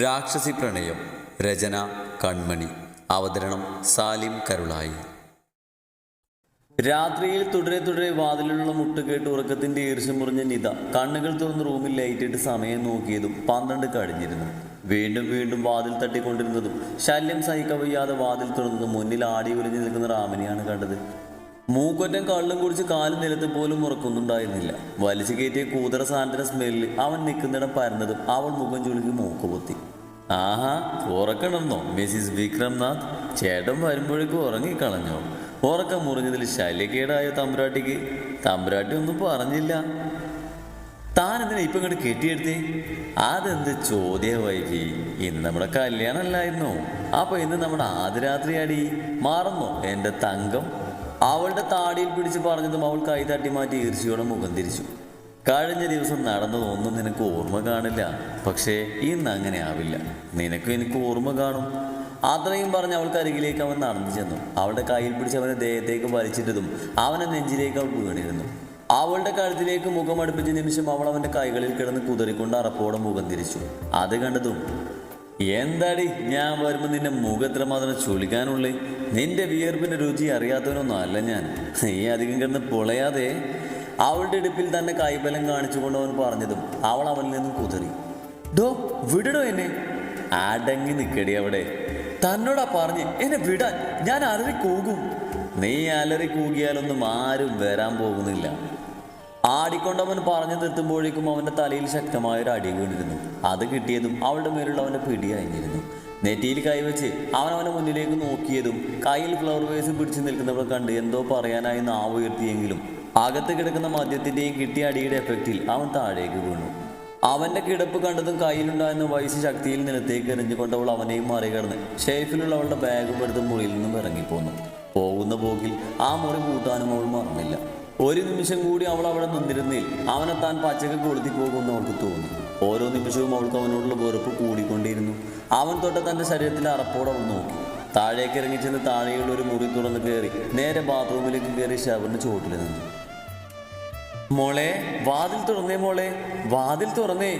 രാക്ഷസി പ്രണയം രചന കൺമണി അവതരണം സാലിം കരുളായി. രാത്രിയിൽ തുടരെ തുടരെ വാതിലുള്ള മുട്ട് കേട്ട് ഉറക്കത്തിന്റെ ഈർഷ്യം മുറിഞ്ഞ നിത കണ്ണുകൾ തുറന്ന് റൂമിൽ ലൈറ്റിട്ട് സമയം നോക്കിയതും പന്ത്രണ്ട് കഴിഞ്ഞിരുന്നു. വീണ്ടും വീണ്ടും വാതിൽ തട്ടിക്കൊണ്ടിരുന്നതും ശല്യം സഹിക്കവയ്യാതെ വാതിൽ തുറന്നതും മുന്നിൽ ആടി ഒലിഞ്ഞു നിൽക്കുന്ന റാമിനെയാണ് കണ്ടത്. മൂക്കൊറ്റം കള്ളും കുടിച്ച് കാൽ നിലത്ത് പോലും ഉറക്കുന്നുണ്ടായിരുന്നില്ല. വലിച്ചു കയറ്റിയ കൂതറ സാന്ദ്ര സ്മെല്ലിൽ അവൻ നിൽക്കുന്നിടം പരന്നതും അവൾ മുഖം ചുളുക്കി മൂക്കുപൊത്തി ആഹാ ഉറക്കണമെന്നോ? മിസിസ് വിക്രംനാഥ് ചേട്ടൻ വരുമ്പോഴേക്കും ഉറങ്ങിക്കളഞ്ഞോ? ഉറക്കം മുറിഞ്ഞതിൽ ശല്യക്കേടായ തമ്പുരാട്ടിക്ക്? തമ്പുരാട്ടി ഒന്നും പറഞ്ഞില്ല. താൻ എന്തിനാ ഇപ്പൊ ഇങ്ങോട്ട് കെട്ടിയെടുത്തേ? അതെന്ത് ചോദ്യ വൈകി. ഇന്ന് നമ്മുടെ കല്യാണമല്ലായിരുന്നോ? അപ്പൊ ഇന്ന് നമ്മുടെ ആദ്യരാത്രിയാടി. മാറുന്നോ? എന്റെ തങ്കം? അവളുടെ താടിയിൽ പിടിച്ച് പറഞ്ഞതും അവൾ കൈ തട്ടി മാറ്റി ഈർച്ചയോടെ മുഖം തിരിച്ചു. കഴിഞ്ഞ ദിവസം നടന്നതൊന്നും നിനക്ക് ഓർമ്മ കാണില്ല. പക്ഷേ ഇന്ന് അങ്ങനെ ആവില്ല. നിനക്കും എനിക്ക് ഓർമ്മ കാണും. അത്രയും പറഞ്ഞ് അവൾക്ക് അരികിലേക്ക് അവൻ നടന്നു ചെന്നു. അവളുടെ കയ്യിൽ പിടിച്ച് അവനെ ദേഹത്തേക്ക് വലിച്ചിട്ടതും അവനെ നെഞ്ചിലേക്ക് അവൾ വീണിരുന്നു. അവളുടെ കഴുത്തിലേക്ക് മുഖം അടുപ്പിച്ച നിമിഷം അവൾ അവന്റെ കൈകളിൽ കിടന്ന് കുതിറിക്കൊണ്ട് അറപ്പോടെ മുഖം തിരിച്ചു. അത് കണ്ടതും എന്താടി ഞാൻ വരുമ്പോൾ നിന്റെ മുഖത്ര മാത്രം ചൊലിക്കാനുള്ളേ നിന്റെ വിയർപ്പിന്റെ രുചി അറിയാത്തവനൊന്നും അല്ല ഞാൻ. നീ അധികം കിടന്ന് പൊളയാതെ അവളുടെ ഇടുപ്പിൽ തന്നെ കൈബലം കാണിച്ചുകൊണ്ട് അവൻ പറഞ്ഞതും അവൾ അവനിൽ നിന്നും കുതിറി. ഡോ വിടടോ എന്നെ. അടങ്ങി നിൽക്കടി അവിടെ. തന്നോടാ പറഞ്ഞ് എന്നെ വിടാൻ. ഞാൻ അലറി കൂകും. നീ അലറി കൂകിയാലൊന്നും ആരും വരാൻ പോകുന്നില്ല. ആടിക്കൊണ്ടവൻ പറഞ്ഞു നിർത്തുമ്പോഴേക്കും അവന്റെ തലയിൽ ശക്തമായ ഒരു അടി വീണിരുന്നു. അത് കിട്ടിയതും അവളുടെ മേലുള്ള അവന്റെ പിടി അയഞ്ഞിരുന്നു. നെറ്റിയിൽ കൈവച്ച് അവൻ അവന്റെ മുന്നിലേക്ക് നോക്കിയതും കയ്യിൽ ഫ്ലവർ വേസ് പിടിച്ചു നിൽക്കുന്നവൾ കണ്ട് എന്തോ പറയാനായി നാവ് ഉയർത്തിയെങ്കിലും അകത്ത് കിടക്കുന്ന മദ്യത്തിന്റെയും കിട്ടിയ അടിയുടെ എഫക്റ്റിൽ അവൻ താഴേക്ക് വീണു. അവന്റെ കിടപ്പ് കണ്ടതും കയ്യിലുണ്ടായിരുന്ന വയസ്സ് ശക്തിയിൽ നിലത്തേക്ക് എറിഞ്ഞുകൊണ്ട് അവൾ അവനെയും മറികടന്ന് ഷേഫിലുള്ള അവളുടെ ബാഗും എടുത്ത് മുറിയിൽ നിന്നും ഇറങ്ങിപ്പോന്നു. പോകുന്ന പോക്കിൽ ആ മുറി കൂട്ടാനും അവൾ മറന്നില്ല. ഒരു നിമിഷം കൂടി അവൾ അവിടെ നിന്നിരുന്നേൽ അവനെ താൻ പച്ചക്ക് കൊളുത്തി പോകുമെന്ന് അവൾക്ക് തോന്നി. ഓരോ നിമിഷവും അവൾക്ക് അവനോടുള്ള വെറുപ്പ് കൂടിക്കൊണ്ടിരുന്നു. അവൻ തൊട്ട് തന്റെ ശരീരത്തിൽ അറപ്പോടെ അവൾ നോക്കി. താഴേക്ക് ഇറങ്ങിച്ചെന്ന് താഴെയുള്ള ഒരു മുറി തുറന്ന് കയറി നേരെ ബാത്റൂമിലേക്ക് കയറി ഷവറിന്റെ ചുവട്ടിൽ നിന്നു. മോളെ വാതിൽ തുറന്നേ മോളെ വാതിൽ തുറന്നേ.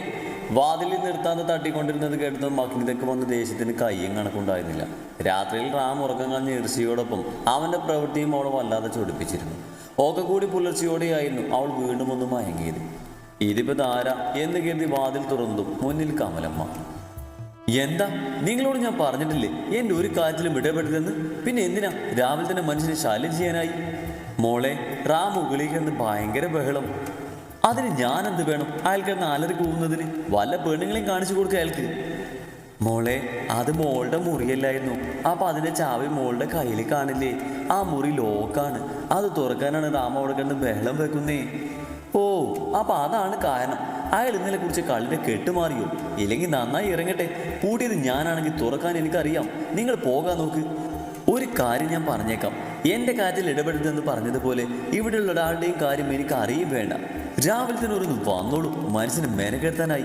വാതിലിൽ നിർത്താതെ തട്ടിക്കൊണ്ടിരുന്നത് കേട്ടത് മഗ്നിതയ്ക്ക് വന്ന ദേഷ്യത്തിന് കയ്യും കണക്കുണ്ടായിരുന്നില്ല. രാത്രിയിൽ റാം ഉറക്കം കളഞ്ഞ ഇർഷിയോടൊപ്പം അവന്റെ പ്രവൃത്തിയും അവളെ വല്ലാതെ ചൊടിപ്പിച്ചിരുന്നു. ഒക്കെ കൂടി പുലർച്ചയോടെയായിരുന്നു അവൾ വീണ്ടും ഒന്ന് മയങ്ങിയത്. ഇതിപ്പോ ധാര എന്ന് കരുതി വാതിൽ തുറന്നു മുന്നിൽ കമലമ്മ. എന്താ? നിങ്ങളോട് ഞാൻ പറഞ്ഞിട്ടില്ലേ? എന്റെ ഒരു കാര്യത്തിലും ഇടപെടരുതെന്ന്? പിന്നെ എന്തിനാ രാവിലെ തന്നെ മനുഷ്യനെ ശല്യം ചെയ്യാനായി? മോളെ റാം മുകളിൽ ഭയങ്കര ബഹളം. അതിന് ഞാൻ എന്ത് വേണം? അയാൾക്ക് കിടന്ന് അലറി കൂവുന്നതിന് വല്ല പെണ്ണുങ്ങളെയും കാണിച്ചു കൊടുക്കുക അയാൾക്ക്. മോളെ അത് മോളുടെ മുറിയല്ലായിരുന്നു. അപ്പൊ അതിന്റെ ചാവി മോളുടെ കയ്യിൽ കാണില്ലേ? ആ മുറി ലോക്കാണ്. അത് തുറക്കാനാണ് നാമ അവിടെ കണ്ട് ബഹളം വെക്കുന്നേ. ഓ അപ്പൊ അതാണ് കാരണം. അയാൾ ഇന്നലെ കുറിച്ച് കളിയുടെ കെട്ടുമാറിയോ ഇല്ലെങ്കിൽ നന്നായി ഇറങ്ങട്ടെ. പൂട്ടിയത് ഞാനാണെങ്കിൽ തുറക്കാൻ എനിക്കറിയാം. നിങ്ങൾ പോകാൻ നോക്ക്. ഒരു കാര്യം ഞാൻ പറഞ്ഞേക്കാം. എന്റെ കാര്യത്തിൽ ഇടപെടരുതെന്ന് പറഞ്ഞതുപോലെ ഇവിടെയുള്ള ഒരാളുടെയും കാര്യം എനിക്ക് അറിയും വേണ്ട രാവിലെ തന്നെ ഒരു വന്നോളൂ. മനസ്സിന് മെനക്കെടുത്താനായി.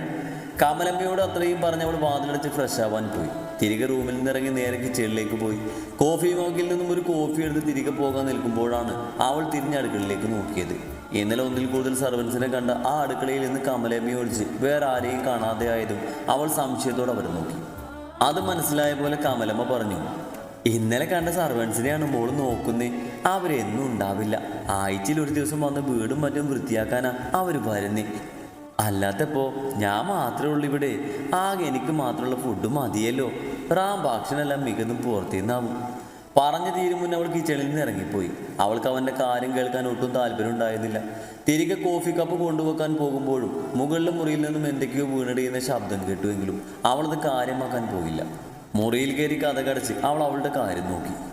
കമലമ്മയോട് അത്രയും പറഞ്ഞ് അവൾ വാതിലടച്ച് ഫ്രഷ് ആവാൻ പോയി. തിരികെ റൂമിൽ നിന്ന് ഇറങ്ങി നേരെ കിച്ചണിലേക്ക് പോയി. കോഫി മൗക്കിൽ നിന്നും ഒരു കോഫി എടുത്ത് തിരികെ പോകാൻ നിൽക്കുമ്പോഴാണ് അവൾ തിരിഞ്ഞ അടുക്കളയിലേക്ക് നോക്കിയത്. ഇന്നലെ ഒന്നിൽ കൂടുതൽ സർവൻസിനെ കണ്ട ആ അടുക്കളയിൽ നിന്ന് കമലമ്മയെ ഒഴിച്ച് വേറെ ആരെയും കാണാതെ ആയതും അവൾ സംശയത്തോടെ അവരെ നോക്കി. അത് മനസ്സിലായ പോലെ കമലമ്മ പറഞ്ഞു ഇന്നലെ കണ്ട സർവൻസിനെയാണ് മോൾ നോക്കുന്നേ. അവരെന്നും ഉണ്ടാവില്ല. ആഴ്ചയിൽ ഒരു ദിവസം വന്ന് വീടും മറ്റും വൃത്തിയാക്കാനാ അവർ വരുന്നേ. അല്ലാത്തപ്പോ ഞാൻ മാത്രമേ ഉള്ളൂ ഇവിടെ. ആകെ എനിക്ക് മാത്രമുള്ള ഫുഡ് മതിയല്ലോ. റാം ഭക്ഷണമെല്ലാം മികന്നും പുറത്തുനിന്നാവും പറഞ്ഞു തീരും മുന്നേ അവൾ കിച്ചണിൽ നിന്ന് ഇറങ്ങിപ്പോയി. അവൾക്ക് അവന്റെ കാര്യം കേൾക്കാൻ ഒട്ടും താല്പര്യം ഉണ്ടായിരുന്നില്ല. തിരികെ കോഫി കപ്പ് കൊണ്ടുപോകാൻ പോകുമ്പോഴും മുകളിലെ മുറിയിൽ നിന്നും എന്തൊക്കെയോ വീണടിയുന്ന ശബ്ദം കേട്ടുവെങ്കിലും അവളത് കാര്യമാക്കാൻ പോയില്ല. മുറിയിൽ കയറി കഥ കടച്ച് അവൾ അവളുടെ കാര്യം നോക്കി.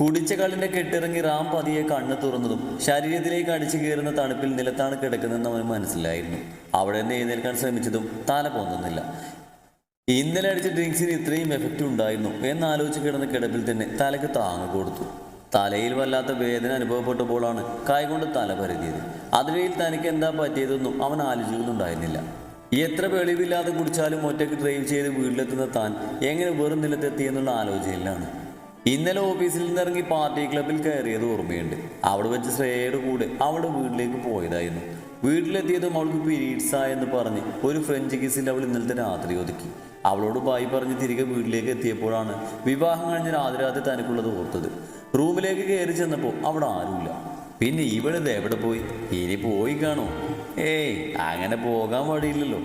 കുടിച്ച കള്ളിന്റെ കെട്ടിറങ്ങി റാം പതിയെ കണ്ണു തുറന്നതും ശരീരത്തിലേക്ക് അടിച്ചു കയറുന്ന തണുപ്പിൽ നിലത്താണ് കിടക്കുന്നതെന്ന് അവന് മനസ്സിലായിരുന്നു. അവിടെ നിന്ന് എഴുന്നേൽക്കാൻ ശ്രമിച്ചതും തല പോന്നില്ല ഇന്നലെ അടിച്ച ഡ്രിങ്ക്സിന് ഇത്രയും എഫക്റ്റ് ഉണ്ടായിരുന്നു എന്നാലോചിച്ച് കിടന്ന കിടപ്പിൽ തന്നെ തലയ്ക്ക് താങ്ങ് കൊടുത്തു. തലയിൽ വല്ലാത്ത വേദന അനുഭവപ്പെട്ടപ്പോഴാണ് കൈകൊണ്ട് തല പരതിയത്. അതിനിടയിൽ തനിക്ക് എന്താ പറ്റിയതെന്നും അവൻ ആലോചിക്കുന്നുണ്ടായിരുന്നില്ല. എത്ര വെളിവില്ലാതെ കുടിച്ചാലും ഒറ്റയ്ക്ക് ഡ്രൈവ് ചെയ്ത് വീട്ടിലെത്തുന്ന താൻ എങ്ങനെ വെറും നിലത്തെത്തിയെന്നുള്ള ആലോചനയിലാണ്. ഇന്നലെ ഓഫീസിൽ നിന്ന് ഇറങ്ങി പാർട്ടി ക്ലബിൽ കയറിയത് ഓർമ്മയുണ്ട്. അവിടെ വെച്ച് ശ്രേയയുടെ കൂടെ അവളുടെ വീട്ടിലേക്ക് പോയതായിരുന്നു. വീട്ടിലെത്തിയതും അവൾക്ക് പീരീഡ്സ് ആയെന്ന് പറഞ്ഞ് ഒരു ഫ്രഞ്ച് കിസിൽ അവൾ ഇന്നലത്തെ രാത്രി ഒതുക്കി. അവളോട് ബായി പറഞ്ഞ് തിരികെ വീട്ടിലേക്ക് എത്തിയപ്പോഴാണ് വിവാഹം കഴിഞ്ഞ രാത്രി തനിക്കുള്ളത് ഓർത്തത്. റൂമിലേക്ക് കയറി ചെന്നപ്പോൾ അവിടെ ആരുമില്ല. പിന്നെ ഇവളിത് എവിടെ പോയി? ഇനി പോയി കാണോ. ഏയ് അങ്ങനെ പോകാൻ വഴിയില്ലല്ലോ.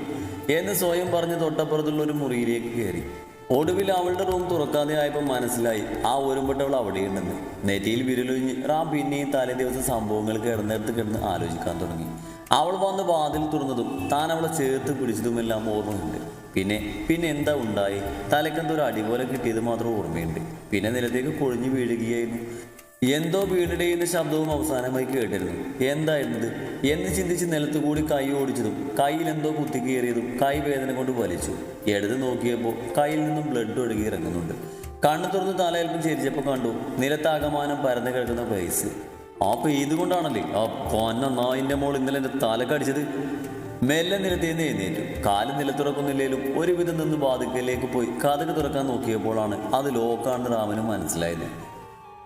എന്ന് സ്വയം പറഞ്ഞ് തൊട്ടപ്പുറത്തുള്ള ഒരു മുറിയിലേക്ക് കയറി. ഒടുവിൽ അവളുടെ റൂം തുറക്കാതെ ആയപ്പോൾ മനസ്സിലായി. ആ ഒരുമ്പട്ടവൾ അവിടെയുണ്ടെന്ന്. നെറ്റിയിൽ വിരലൊഴിഞ്ഞ് റാം പിന്നെയും തലേ ദിവസം സംഭവങ്ങൾ കിടന്നിടത്ത് കിടന്ന് ആലോചിക്കാൻ തുടങ്ങി. അവൾ വന്ന് വാതിൽ തുറന്നതും താൻ അവളെ ചേർത്ത് പിടിച്ചതുമെല്ലാം ഓർമ്മയുണ്ട്. പിന്നെ പിന്നെ എന്താ ഉണ്ടായി? തലക്കെന്തോ ഒരു അടി കിട്ടിയത് മാത്രം ഓർമ്മയുണ്ട്. പിന്നെ നിലത്തേക്ക് കൊഴിഞ്ഞു വീഴുകയായിരുന്നു. എന്തോ വീണിടയുന്ന ശബ്ദവും അവസാനമായി കേട്ടിരുന്നു. എന്തായിരുന്നത്? എന്ന് ചിന്തിച്ച് നിലത്ത് കൂടി കൈ ഓടിച്ചതും കൈയിൽ എന്തോ കുത്തിക്കയറിയതും കൈ വേദന കൊണ്ട് വലിച്ചു. എടുത്ത് നോക്കിയപ്പോൾ കൈയിൽ നിന്നും ബ്ലഡ് ഒഴുകി ഇറങ്ങുന്നുണ്ട്. കണ്ണു തുറന്ന് തലയൽപ്പം ചിരിച്ചപ്പോൾ കണ്ടു നിലത്താകമാനം പരന്നു കിടക്കുന്ന പൈസ് ആ ഇതുകൊണ്ടാണല്ലേ? കൊണ്ടാണല്ലേ ആ കൊന്ന നായിന്റെ മോൾ ഇന്നലെ എന്റെ തലക്കടിച്ചത് മെല്ലെ നിലത്തേന്ന് എഴുന്നേറ്റു. കാൽ നിലത്തുറക്കുന്നില്ലേലും ഒരുവിധം നിന്ന് ബാധിക്കലേക്ക് പോയി. കഥക് തുറക്കാൻ നോക്കിയപ്പോഴാണ് അത് ലോക്കാണെന്ന് റാമന് മനസ്സിലായത്.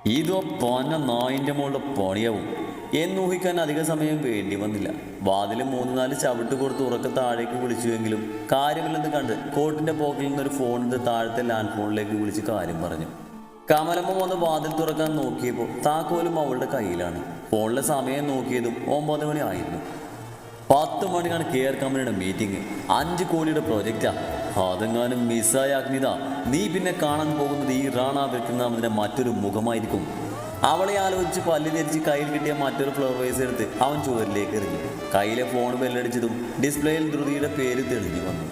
ഇതോ പോന്ന നായിന്റെ മുകളിൽ പണിയാവും. എന്നൂഹിക്കാൻ അധിക സമയം വേണ്ടി വന്നില്ല. വാതിൽ മൂന്ന് നാല് ചവിട്ട് കൊടുത്ത് ഉറക്ക താഴേക്ക് വിളിച്ചുവെങ്കിലും കാര്യമില്ലെന്ന് കണ്ട് കോട്ടിന്റെ പോക്കിൽ നിന്നൊരു എടുത്ത് താഴത്തെ ലാൻഡ് ഫോണിലേക്ക് വിളിച്ച് കാര്യം പറഞ്ഞു. കമലമ്മ വന്ന് വാതിൽ തുറക്കാൻ നോക്കിയപ്പോൾ താക്കോലും അവളുടെ കയ്യിലാണ്. ഫോണിലെ സമയം നോക്കിയതും ഒമ്പത് മണി ആയിരുന്നു. പത്ത് മണിക്കാണ് കെയർ കമ്പനിയുടെ മീറ്റിംഗ് അഞ്ച് കോടിയുടെ പ്രൊജക്റ്റാ അതെങ്ങാനും മിസ്സായ അഗ്നിത നീ പിന്നെ കാണാൻ പോകുന്നത് ഈ റാണ വിൽക്കുന്നതിന്റെ മറ്റൊരു മുഖമായിരിക്കും. അവളെ ആലോചിച്ച് പല്ല് ധരിച്ച് കയ്യിൽ കിട്ടിയ മറ്റൊരു ഫ്ലവർ വൈസ് എടുത്ത് അവൻ ചുവരിലേക്ക് എറിഞ്ഞു. കയ്യിലെ ഫോൺ ബെല്ലടിച്ചതും ഡിസ്പ്ലേയിൽ ധൃതിയുടെ പേര് തെളിഞ്ഞു വന്നു.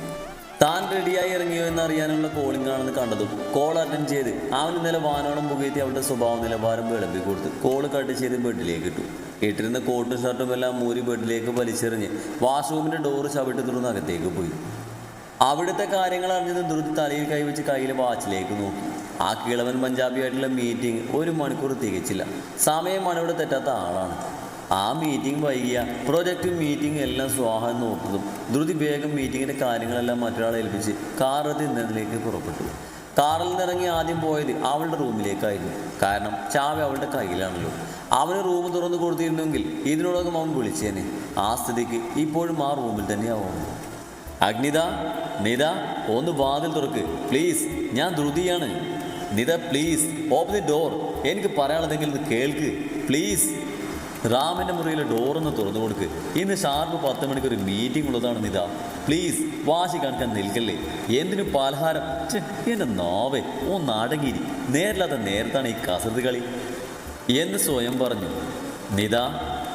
താൻ റെഡിയായി ഇറങ്ങിയോ എന്നറിയാനുള്ള കോളിംഗ് ആണെന്ന് കണ്ടതും കോൾ അറ്റൻഡ് ചെയ്ത് അവൻ ഇന്നലെ വാനോളം പുകയത്തി അവളുടെ സ്വഭാവ നിലവാരം വിളമ്പി കൊടുത്ത് കോൾ കട്ട് ചെയ്ത് ബെഡിലേക്ക് ഇട്ടു. ഇട്ടിരുന്ന കോട്ടും ഷർട്ടും എല്ലാം മൂരി ബെഡിലേക്ക് വലിച്ചെറിഞ്ഞ് വാഷ്റൂമിന്റെ ഡോറ് ചവിട്ടി തുറന്ന് അകത്തേക്ക് പോയി. അവിടുത്തെ കാര്യങ്ങൾ അറിഞ്ഞത് ധൃതി തലയിൽ കൈവച്ച് കയ്യിൽ വാച്ചിലേക്ക് നോക്കി. ആ കിളവൻ പഞ്ചാബിയായിട്ടുള്ള മീറ്റിംഗ് ഒരു മണിക്കൂർ തികച്ചില്ല. സമയം ഇവിടെ തെറ്റാത്ത ആളാണ്. ആ മീറ്റിംഗ് വൈകിയ പ്രൊജക്റ്റും മീറ്റിംഗ് എല്ലാം സ്വാഹ നോക്കുന്നതും ധൃതി വേഗം മീറ്റിങ്ങിന്റെ കാര്യങ്ങളെല്ലാം മറ്റൊരാളെ ഏൽപ്പിച്ച് കാറെത്തി ഇന്നതിലേക്ക് പുറപ്പെട്ടു. കാറിൽ നിന്നിറങ്ങി ആദ്യം പോയത് അവളുടെ റൂമിലേക്കായിരുന്നു. കാരണം ചാവി അവളുടെ കയ്യിലാണല്ലോ. അവന് റൂം തുറന്നു കൊടുത്തിരുന്നെങ്കിൽ ഇതിനോടകം അവൻ വിളിച്ചേനെ. ആ സ്ഥിതിക്ക് ഇപ്പോഴും ആ റൂമിൽ തന്നെയാവുന്നു അഗ്നിത നിത ഒന്ന് വാതിൽ തുറക്ക്. പ്ലീസ് ഞാൻ ധൃതിയാണ്. Nita please open the door. എനിക്ക് പറയാനുള്ളതെങ്കിൽ ഇത് കേൾക്ക്. പ്ലീസ് റാമിന്റെ മുറിയിലെ ഡോറൊന്ന് തുറന്നു കൊടുക്ക്. ഇന്ന് ഷാർപ്പ് പത്ത് മണിക്ക് ഒരു മീറ്റിംഗ് ഉള്ളതാണ് നിത. പ്ലീസ് വാശി കാണിക്കാൻ നിൽക്കല്ലേ? എന്തിനു പലഹാരം എന്റെ നാവേ ഒന്ന് അടങ്ങിരി നേരില്ലാത്ത നേരത്താണ് ഈ കസർത്ത് കളി. എന്ന് സ്വയം പറഞ്ഞു. നിത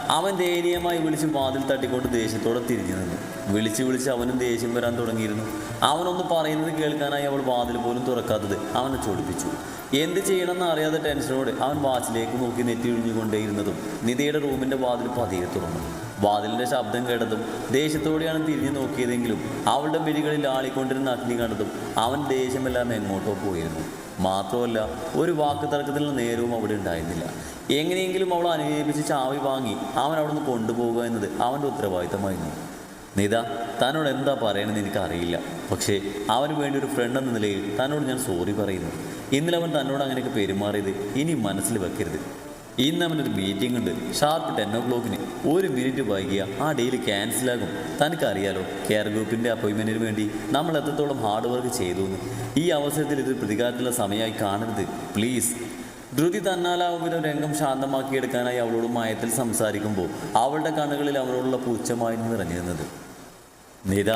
അവൻ ദയനീയമായി വിളിച്ച് വാതിൽ തട്ടിക്കൊണ്ട് ദേഷ്യത്തോടെ തിരിഞ്ഞു നിന്നു. വിളിച്ച് വിളിച്ച് അവനും ദേഷ്യം വരാൻ തുടങ്ങിയിരുന്നു. അവനൊന്ന് പറയുന്നത് കേൾക്കാനായി അവൾ വാതിൽ പോലും തുറക്കാത്തത് അവനെ ചൊടിപ്പിച്ചു. എന്ത് ചെയ്യണമെന്ന് അറിയാതെ ടെൻഷനോടെ അവൻ വാച്ചിലേക്ക് നോക്കി നെറ്റി ഒഴിഞ്ഞുകൊണ്ടേയിരുന്നതും നിതയുടെ റൂമിന്റെ വാതിൽ പതിയെ തുറന്നു. വാതിലിന്റെ ശബ്ദം കേട്ടതും ദേഷ്യത്തോടെയാണ് തിരിഞ്ഞു നോക്കിയതെങ്കിലും അവളുടെ വിരികളിൽ ആളിക്കൊണ്ടിരുന്ന അഗ്നി കണ്ടതും അവൻ ദേഷ്യമെല്ലാം എങ്ങോട്ടോ പോയിരുന്നു. മാത്രമല്ല ഒരു വാക്ക് തർക്കത്തിലുള്ള നേരവും അവിടെ ഉണ്ടായിരുന്നില്ല. എങ്ങനെയെങ്കിലും അവൾ അനുവേപിച്ച് ചാവി വാങ്ങി അവൻ അവിടെ നിന്ന് കൊണ്ടുപോകുക എന്നത് അവന്റെ ഉത്തരവാദിത്തമായിരുന്നു. നിത തന്നോട് എന്താ പറയണമെന്ന് എനിക്കറിയില്ല. പക്ഷേ അവന് വേണ്ടി ഒരു ഫ്രണ്ട് എന്ന നിലയിൽ തന്നോട് ഞാൻ സോറി പറയുന്നു. ഇന്നലെ അവൻ തന്നോട് അങ്ങനെയൊക്കെ പെരുമാറിയത് ഇനി മനസ്സിൽ വെക്കരുത്. ഇന്ന് അവനൊരു മീറ്റിംഗ് ഉണ്ട്. ഷാർപ്പ് ടെൻ ഒ ക്ലോക്കിന് ഒരു മിനിറ്റ് വൈകിയ ആ ഡെയിൽ ക്യാൻസലാകും തനിക്കറിയാലോ കെയർ ഗ്രൂപ്പിന്റെ അപ്പോയിൻമെന്റിന് വേണ്ടി നമ്മൾ എത്രത്തോളം ഹാർഡ് വർക്ക് ചെയ്തു എന്ന് ഈ അവസരത്തിൽ ഇത് പ്രതികാരത്തിലുള്ള സമയമായി കാണരുത്. പ്ലീസ് ധൃതി തന്നാലാവുന്ന രംഗം ശാന്തമാക്കിയെടുക്കാനായി അവളോട് മയത്തിൽ സംസാരിക്കുമ്പോൾ അവളുടെ കണ്ണുകളിൽ അവനോടുള്ള പുച്ഛമായിരുന്നു നിറഞ്ഞിരുന്നത്. നിത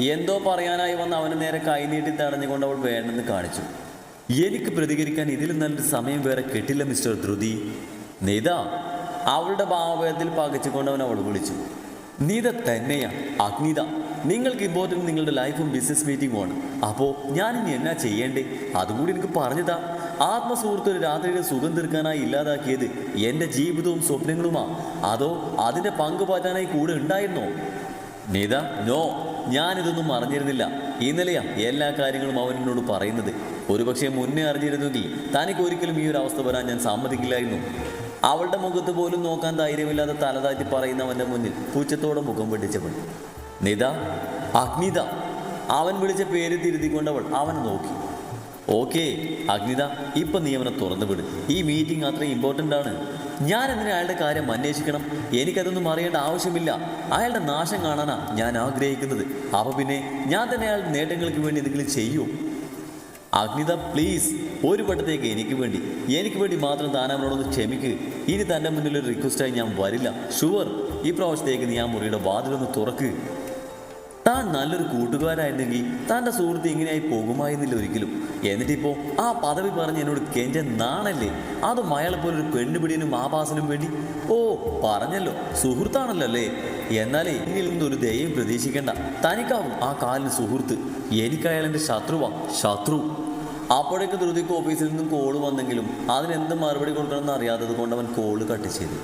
എന്തോ പറയാനായി വന്ന് അവന് നേരെ കൈനീട്ടി തടഞ്ഞുകൊണ്ട് അവൾ വേണ്ടെന്ന് കാണിച്ചു. എനിക്ക് പ്രതികരിക്കാൻ ഇതിലും നല്ലൊരു സമയം വേറെ കിട്ടില്ല മിസ്റ്റർ ധ്രുതി. നീത അവളുടെ ഭാവഭേദത്തിൽ പകച്ചുകൊണ്ട് അവൻ അവൾ വിളിച്ചു. നീത തന്നെയാ അഗ്നിത. നിങ്ങൾക്ക് ഇമ്പോർട്ടന്റ് നിങ്ങളുടെ ലൈഫും ബിസിനസ് മീറ്റിംഗും ആണ്. അപ്പോൾ ഞാൻ ഇനി എന്നാ ചെയ്യേണ്ടേ? അതുകൂടി എനിക്ക് പറഞ്ഞതാ. ആത്മസുഹൃത്ത് ഒരു രാത്രിയുടെ സുഖം തീർക്കാനായി ഇല്ലാതാക്കിയത് എന്റെ ജീവിതവും സ്വപ്നങ്ങളുമാ. അതോ അതിന്റെ പങ്ക് പാറ്റാനായി കൂടെ ഉണ്ടായിരുന്നോ? നീത നോ ഞാനിതൊന്നും അറിഞ്ഞിരുന്നില്ല. ഇന്നലെയാ എല്ലാ കാര്യങ്ങളും അവൻ എന്നോട് പറയുന്നത്. ഒരുപക്ഷെ മുന്നേ അറിഞ്ഞിരുന്നെങ്കിൽ തനിക്ക് ഒരിക്കലും ഈ ഒരു അവസ്ഥ വരാൻ ഞാൻ സമ്മതിക്കില്ലായിരുന്നു. അവളുടെ മുഖത്ത് പോലും നോക്കാൻ ധൈര്യമില്ലാതെ തലതാറ്റി പറയുന്നവന്റെ മുന്നിൽ പൂച്ചത്തോടെ മുഖം വെട്ടിച്ചവൾ. നിത അഗ്നിത. അവൻ വിളിച്ച പേര് തിരുത്തിക്കൊണ്ടവൾ അവൻ നോക്കി. ഓക്കേ അഗ്നിത ഇപ്പം നീ അവനെ തുറന്നു വിട് ഈ മീറ്റിംഗ് അത്ര ഇമ്പോർട്ടന്റ് ആണ്. ഞാൻ എന്തിനാ അയാളുടെ കാര്യം അന്വേഷിക്കണം? എനിക്കതൊന്നും അറിയേണ്ട ആവശ്യമില്ല. അയാളുടെ നാശം കാണാനാ ഞാൻ ആഗ്രഹിക്കുന്നത്. അപ്പൊ പിന്നെ ഞാൻ തന്നെ അയാളുടെ നേട്ടങ്ങൾക്ക് വേണ്ടി എന്തെങ്കിലും ചെയ്യൂ? അഗ്നിത പ്ലീസ് ഒരു വട്ടത്തേക്ക് എനിക്ക് വേണ്ടി. എനിക്ക് വേണ്ടി മാത്രം താൻ അവനോടൊന്ന് ക്ഷമിക്ക്. ഇനി തന്റെ മുന്നിൽ ഒരു റിക്വസ്റ്റായി ഞാൻ വരില്ല. ഷുവർ ഈ പ്രാവശ്യത്തേക്ക് നീ ആ മുറിയുടെ വാതിലൊന്ന് തുറക്ക്. താൻ നല്ലൊരു കൂട്ടുകാരായിരുന്നെങ്കിൽ തന്റെ സുഹൃത്ത് ഇങ്ങനെയായി പോകുമായിരുന്നില്ല ഒരിക്കലും. എന്നിട്ടിപ്പോൾ ആ പദവി പറഞ്ഞ് എന്നോട് കെഞ്ച നാണല്ലേ? അതും അയാളെ പോലൊരു ഒരു പെണ്ണുപിടിയനും ആഭാസനും വേണ്ടി? ഓ പറഞ്ഞല്ലോ. സുഹൃത്താണല്ലോ അല്ലേ? എന്നാലേ എന്നിൽ നിന്നൊരു ദയം പ്രതീക്ഷിക്കേണ്ട. തനിക്കാവും ആ കാലിന് സുഹൃത്ത്. എനിക്ക് എന്റെ ശത്രുവാ. ശത്രു. അപ്പോഴേക്ക് ധൃതിക്ക് ഓഫീസിൽ നിന്നും കോൾ വന്നെങ്കിലും അതിനെന്ത് മറുപടി കൊടുക്കണമെന്ന് അറിയാത്തത് കൊണ്ട് അവൻ കോൾ കട്ട് ചെയ്തു.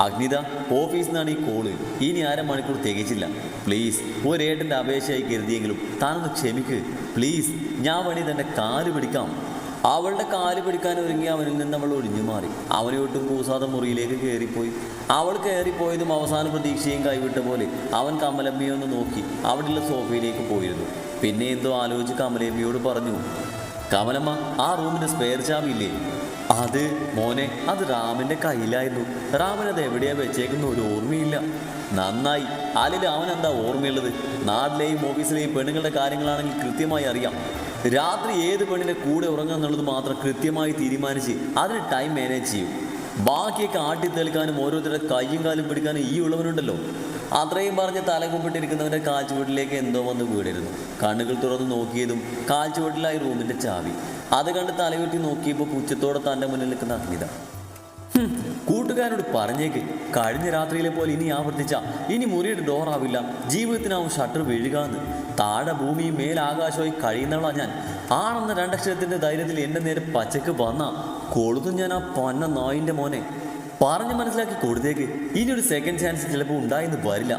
അഗ്നിത ഓഫീസിൽ നിന്നാണ് ഈ കോൾ ഇനി അരമണിക്കൂർ തികച്ചില്ല. പ്ലീസ് ഒരേട്ടന്റെ അപേക്ഷയായി കരുതിയെങ്കിലും താനൊന്ന് ക്ഷമിക്ക്. പ്ലീസ് ഞാൻ വേണ്ടി തന്റെ കാൽ പിടിക്കാം. അവളുടെ കാൽ പിടിക്കാൻ ഒരുങ്ങി അവനിൽ നിന്ന് അവൾ ഒഴിഞ്ഞു മാറി. അവനെ ഒട്ടും കൂസാതെ മുറിയിലേക്ക് കയറിപ്പോയി. അവൾ കയറിപ്പോയതും അവസാന പ്രതീക്ഷയും കൈവിട്ട പോലെ അവൻ കമലമ്മയെ ഒന്ന് നോക്കി അവിടെയുള്ള സോഫയിലേക്ക് പോയിരുന്നു. പിന്നെ എന്തോ ആലോചിച്ച് കമലമ്മയോട് പറഞ്ഞു കമലമ്മ ആ റൂമിന്റെ സ്പെയർ ചാവിയില്ലേ അത് മോനെ അത് റാമിന്റെ കയ്യിലായിരുന്നു. റാമിന് അത് എവിടെയാ വെച്ചേക്കുന്ന ഒരു ഓർമ്മയില്ല. നന്നായി. അല്ലെങ്കിൽ അവൻ എന്താ ഓർമ്മയുള്ളത്? നാട്ടിലെയും ഓഫീസിലെയും പെണ്ണുങ്ങളുടെ കാര്യങ്ങളാണെങ്കിൽ കൃത്യമായി അറിയാം. രാത്രി ഏത് പെണ്ണിന്റെ കൂടെ ഉറങ്ങുക എന്നുള്ളത് മാത്രം കൃത്യമായി തീരുമാനിച്ച് അതിന് ടൈം മാനേജ് ചെയ്യും. ബാക്കിയൊക്കെ ആട്ടിത്തേൽക്കാനും ഓരോരുത്തരുടെ കയ്യും കാലും പിടിക്കാനും ഈ ഉള്ളവനുണ്ടല്ലോ. അത്രയും പറഞ്ഞ് തലകുമ്പിട്ടിരിക്കുന്നവന്റെ കാൽച്ചുവട്ടിലേക്ക് എന്തോ വന്ന് വീടിരുന്നു കണ്ണുകൾ തുറന്ന് നോക്കിയതും കാൽച്ചുവട്ടിലായി റൂമിന്റെ ചാവി. അത് കണ്ട് തലയുറ്റി നോക്കിയപ്പോൾ പുച്ഛത്തോടെ തന്റെ മുന്നിൽ നിൽക്കുന്ന അഗ്നിത. കൂട്ടുകാരോട് പറഞ്ഞേക്ക് കഴിഞ്ഞ രാത്രിയിലെ പോലെ ഇനി ആവർത്തിച്ച ഇനി മുറിയുടെ ഡോറാവില്ല ജീവിതത്തിനാവും ഷട്ടർ വീഴുകാന്ന്. താഴെ ഭൂമിയും മേലാകാശമായി കഴിയുന്നവളാ ഞാൻ. ആണെന്ന രണ്ടക്ഷരത്തിന്റെ ധൈര്യത്തിൽ എന്റെ നേരെ പച്ചക്ക് വന്ന കൊളുതും ഞാൻ ആ പന്ന നായിന്റെ മോനെ. പറഞ്ഞ് മനസ്സിലാക്കി കൊടുത്തേക്ക്. ഇനി ഒരു സെക്കൻഡ് ചാൻസ് ചിലപ്പോൾ ഉണ്ടായെന്ന് വരില്ല.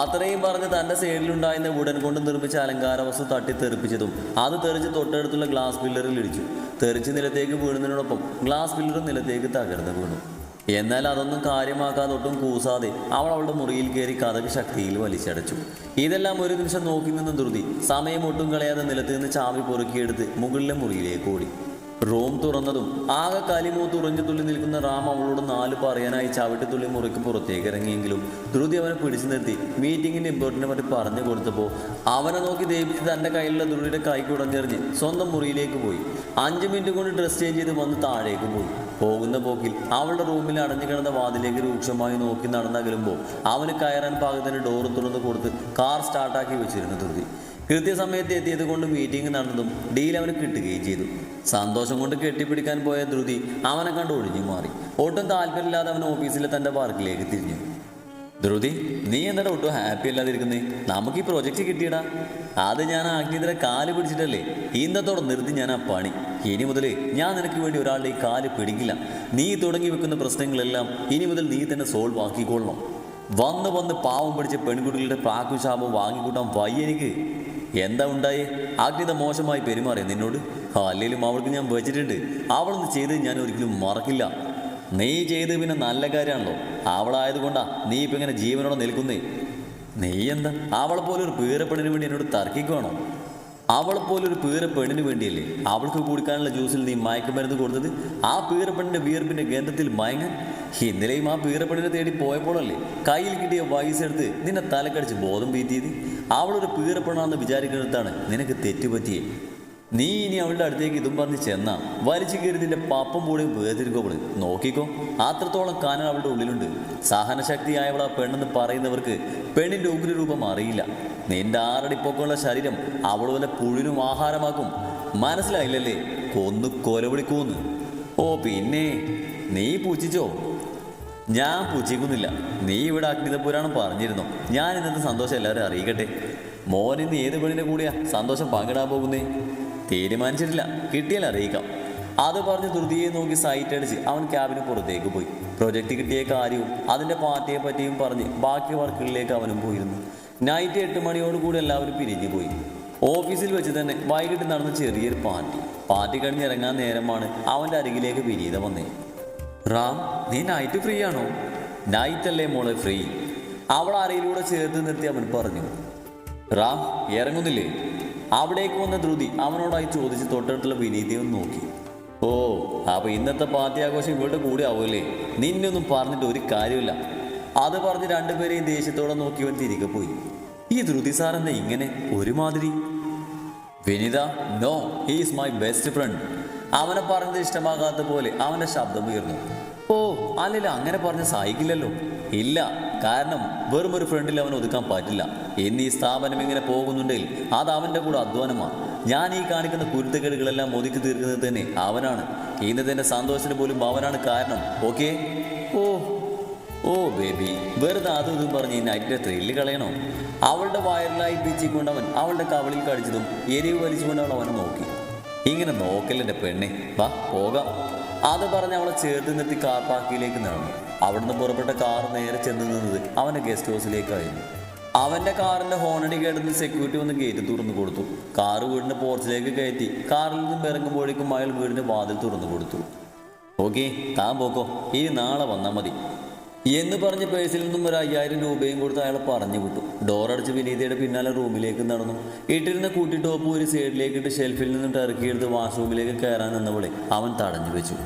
അത്രയും പറഞ്ഞ് തന്റെ സൈഡിലുണ്ടായിരുന്ന വുഡൻ കൊണ്ട് നിർമ്മിച്ച അലങ്കാര വസ്തു തട്ടി തെറിപ്പിച്ചതും അത് തെറിച്ച് തൊട്ടടുത്തുള്ള ഗ്ലാസ് പില്ലറിൽ ഇടിച്ചു. തെറിച്ച് നിലത്തേക്ക് വീഴുന്നതിനോടൊപ്പം ഗ്ലാസ് പില്ലറും നിലത്തേക്ക് തകർന്ന് വീണു. എന്നാൽ അതൊന്നും കാര്യമാക്കാതെ ഒട്ടും കൂസാതെ അവൾ അവളുടെ മുറിയിൽ കയറി കഥക് ശക്തിയിൽ വലിച്ചടച്ചു. ഇതെല്ലാം ഒരു നിമിഷം നോക്കി നിന്ന് ധൃതി. സമയം ഒട്ടും കളയാതെ നിലത്ത് നിന്ന് ചാവി പൊറുക്കിയെടുത്ത് മുകളിലെ മുറിയിലേക്ക് ഓടി. റൂം തുറന്നതും ആകെ കലിമൂത്ത് തുറഞ്ഞു തുള്ളി നിൽക്കുന്ന റാം അവളോട് നാല് പറയാനായി ചവിട്ടി തുള്ളി മുറിക്ക് പുറത്തേക്ക് ഇറങ്ങിയെങ്കിലും ധ്രുതി അവനെ പിടിച്ചു നിർത്തി. മീറ്റിംഗിന്റെ ഇമ്പോർട്ടനെ പറ്റി പറഞ്ഞു കൊടുത്തപ്പോൾ അവനെ നോക്കി ദേവിച്ച് തന്റെ കയ്യിലുള്ള ധ്രുതിയുടെ കൈ കുടഞ്ഞെറിഞ്ഞ് സ്വന്തം മുറിയിലേക്ക് പോയി. അഞ്ച് മിനിറ്റ് കൊണ്ട് ഡ്രസ് ചേഞ്ച് ചെയ്ത് വന്ന് താഴേക്ക് പോയി. പോകുന്ന പോക്കിൽ അവളുടെ റൂമിൽ അടഞ്ഞു കിടന്ന വാതിലേക്ക് രൂക്ഷമായി നോക്കി നടന്നകലുമ്പോൾ അവന് കയറാൻ പാകത്തിന് ഡോറ് തുറന്ന് കൊടുത്ത് കാർ സ്റ്റാർട്ടാക്കി വെച്ചിരുന്നു ധൃതി. കൃത്യസമയത്ത് എത്തിയത് കൊണ്ട് മീറ്റിംഗ് നടന്നതും ഡീൽ അവന് കിട്ടുകയും ചെയ്തു. സന്തോഷം കൊണ്ട് കെട്ടിപ്പിടിക്കാൻ പോയ ധൃതി അവനെ കണ്ട് ഒഴിഞ്ഞു മാറി. ഒട്ടും താല്പര്യമില്ലാതെ അവൻ ഓഫീസിലെ തന്റെ പാർക്കിലേക്ക് തിരിഞ്ഞു. ധ്രുതി നീ എന്താ ഒട്ടും ഹാപ്പി അല്ലാതിരിക്കുന്നേ? നമുക്ക് ഈ പ്രൊജക്റ്റ് കിട്ടിയടാ. അത് ഞാൻ അഗ്നിതരെ കാൽ പിടിച്ചിട്ടല്ലേ? ഇന്നത്തോടെ നിർത്തി ഞാൻ ആ പണി. ഇനി മുതൽ ഞാൻ നിനക്ക് വേണ്ടി ഒരാളുടെ ഈ കാൽ പിടിക്കില്ല. നീ തുടങ്ങി വെക്കുന്ന പ്രശ്നങ്ങളെല്ലാം ഇനി മുതൽ നീ തന്നെ സോൾവ് ആക്കിക്കൊള്ളണം. വന്ന് വന്ന് പാവം പിടിച്ച പെൺകുട്ടികളുടെ പ്രാക്കുശാപം വാങ്ങിക്കൂട്ടാൻ വയ്യ എനിക്ക്. എന്താ ഉണ്ടായി? അഗ്നിത മോശമായി പെരുമാറിയ നിന്നോട്? അല്ലെങ്കിലും അവൾക്ക് ഞാൻ വെച്ചിട്ടുണ്ട്. അവളൊന്ന് ചെയ്ത് ഞാൻ ഒരിക്കലും മറക്കില്ല. നീ ചെയ്ത് പിന്നെ നല്ല കാര്യമാണല്ലോ. അവളായതുകൊണ്ടാ നീ ഇപ്പം ഇങ്ങനെ ജീവനോടെ നിൽക്കുന്നേ. നീ എന്താ? അവളെ പോലെ ഒരു പീറപ്പെണ്ണിന് വേണ്ടി എന്നോട് തർക്കിക്കുവാണോ? അവളെ പോലെ ഒരു പീറ പെണ്ണിന് വേണ്ടിയല്ലേ അവൾക്ക് കുടിക്കാനുള്ള ജ്യൂസിൽ നീ മയക്കുമരുന്ന് കൊടുത്തത്? ആ പീറപ്പെണ്ണിന്റെ വിയർപ്പിന്റെ ഗന്ധത്തിൽ മയങ്ങാൻ? ഇന്നലെയും ആ പീറപ്പെണ്ണിനെ തേടി പോയപ്പോഴല്ലേ കയ്യിൽ കിട്ടിയ വയസ്സെടുത്ത് നിന്നെ തലക്കടിച്ച് ബോധം വീറ്റിയത്? അവളൊരു പീറപ്പെണ്ണാന്ന് വിചാരിക്കുന്നിടത്താണ് നിനക്ക് തെറ്റുപറ്റിയേ. നീ ഇനി അവളുടെ അടുത്തേക്ക് ഇതും പറഞ്ഞ് ചെന്നാ വലിച്ചു കയറി നിന്റെ പപ്പം പൂടെയും വേദിരിക്കോൾ നോക്കിക്കോ. അത്രത്തോളം കാനൻ അവളുടെ ഉള്ളിലുണ്ട്. സഹനശക്തിയായവൾ പെണ്ണെന്ന് പറയുന്നവർക്ക് പെണ്ണിന്റെ ഉഗ്രരൂപം അറിയില്ല. നിന്റെ ആറടി പൊക്കമുള്ള ശരീരം അവൾ വല്ല പുഴിനും ആഹാരമാക്കും. മനസ്സിലായില്ലല്ലേ? കൊന്നു കൊലവിളിക്കൂന്ന്. ഓ പിന്നെ നീ പൂച്ചിച്ചോ ഞാൻ പുച്ഛിക്കുന്നില്ല നീ ഇവിടെ അഗ്നിത പുരാണം പറഞ്ഞിരുന്നു. ഞാൻ ഇന്നത്തെ സന്തോഷം എല്ലാവരും അറിയിക്കട്ടെ. മോൻ ഇന്ന് ഏത് പെണ്ണിന്റെ കൂടെയാ സന്തോഷം പങ്കിടാൻ പോകുന്നേ? തീരുമാനിച്ചിട്ടില്ല. കിട്ടിയാൽ അറിയിക്കാം. അത് പറഞ്ഞ് ധൃതിയെ നോക്കി സൈറ്റ് അടിച്ച് അവൻ ക്യാബിന് പുറത്തേക്ക് പോയി. പ്രൊജക്റ്റ് കിട്ടിയ കാര്യവും അതിന്റെ പാർട്ടിയെ പറ്റിയും പറഞ്ഞ് ബാക്കി വർക്കുകളിലേക്ക് അവനും പോയിരുന്നു. നൈറ്റ് എട്ട് മണിയോടുകൂടി എല്ലാവരും പിരിഞ്ഞു പോയി. ഓഫീസിൽ വെച്ച് തന്നെ വൈകിട്ട് നടന്ന ചെറിയൊരു പാർട്ടി പാർട്ടി കഴിഞ്ഞ് ഇറങ്ങാൻ നേരമാണ് അവന്റെ അരികിലേക്ക് വിനീത വന്നേ. റാം നീ നൈറ്റ് ഫ്രീ ആണോ നൈറ്റ് അല്ലേ മോളെ ഫ്രീ അവൾ അരയിലൂടെ ചേർത്ത് നിർത്തി അവൻ പറഞ്ഞു. റാം ഇറങ്ങുന്നില്ലേ? അവിടേക്ക് വന്ന ധൃതി അവനോടായി ചോദിച്ച് തൊട്ടടുത്തുള്ള വിനീതയും നോക്കി. ഓ അപ്പൊ ഇന്നത്തെ പാർട്ടി ആഘോഷം ഇവളുടെ കൂടെ ആവുമല്ലേ? നിന്നൊന്നും പറഞ്ഞിട്ട് ഒരു കാര്യമില്ല അത് പറഞ്ഞ് രണ്ടുപേരെയും ദേഷ്യത്തോടെ നോക്കിയവൻ തിരികെ പോയി. ഈ ധൃതി സാർ ഇങ്ങനെ ഒരുമാതിരി? Vinitha no he is my best friend അവനെ പറഞ്ഞത് ഇഷ്ടമാകാത്ത പോലെ അവന്റെ ശബ്ദം ഉയർന്നു. ഓ അല്ലല്ല അങ്ങനെ പറഞ്ഞ് സഹിക്കില്ലല്ലോ. ഇല്ല കാരണം വെറും ഒരു ഫ്രണ്ടിൽ അവൻ ഒതുക്കാൻ പറ്റില്ല. എന്നീ സ്ഥാപനം ഇങ്ങനെ പോകുന്നുണ്ടെങ്കിൽ അത് അവന്റെ കൂടെ അധ്വാനമാണ്. ഞാൻ ഈ കാണിക്കുന്ന കുരുത്തക്കേടുകളെല്ലാം ഒതുക്കി തീർക്കുന്നത് തന്നെ അവനാണ്. ഇന്നത്തെ സന്തോഷത്തിന് പോലും അവനാണ് കാരണം ഓക്കെ? ഓ ഓ ബേബി വെറുതെ അതും ഇതും പറഞ്ഞ് നൈറ്റിന്റെ ത്രില്ല് കളയണോ? അവളുടെ വയറിലായി പിച്ചിക്കൊണ്ടവൻ അവളുടെ കവളിൽ കടിച്ചതും എരിവ് വലിച്ചുകൊണ്ട് അവൾ അവനെ നോക്കി. ഇങ്ങനെ നോക്കലിന്റെ പെണ്ണെ വാ പോകാം. അത് പറഞ്ഞ് അവളെ ചേർത്ത് നിർത്തി കാർ പാർക്കിലേക്ക് നടന്നു. അവിടുന്ന് പുറപ്പെട്ട കാർ നേരെ ചെന്ന് നിന്നത് അവന്റെ ഗസ്റ്റ് ഹൗസിലേക്കായിരുന്നു അവന്റെ കാറിന്റെ ഹോണടി കേടുന്ന സെക്യൂരിറ്റി വന്ന് ഗേറ്റ് തുറന്നു കൊടുത്തു. കാർ വീടിന്റെ പോർച്ചിലേക്ക് കയറ്റി. കാറിൽ നിന്നും ഇറങ്ങുമ്പോഴേക്കും അയാൾ വീടിന്റെ വാതിൽ തുറന്നു കൊടുത്തു. ഓക്കെ താൻ പോക്കോ. ഇനി നാളെ വന്നാൽ മതി. എന്ന് പറഞ്ഞ് പേഴ്സിൽ നിന്നും ഒരു അയ്യായിരം രൂപയും കൊടുത്ത് അയാൾ പറഞ്ഞു വിട്ടു. ഡോറടച്ച് വിനീതയുടെ പിന്നാലെ റൂമിലേക്ക് നടന്നു. ഇട്ടിരുന്ന കൂട്ടിട്ടോപ്പ് ഒരു സൈഡിലേക്ക് ഇട്ട് ഷെൽഫിൽ നിന്നും ഇറക്കിയെടുത്ത് വാഷ്റൂമിലേക്ക് കയറാൻ നിന്നവളെ അവൻ തടഞ്ഞു വെച്ചു.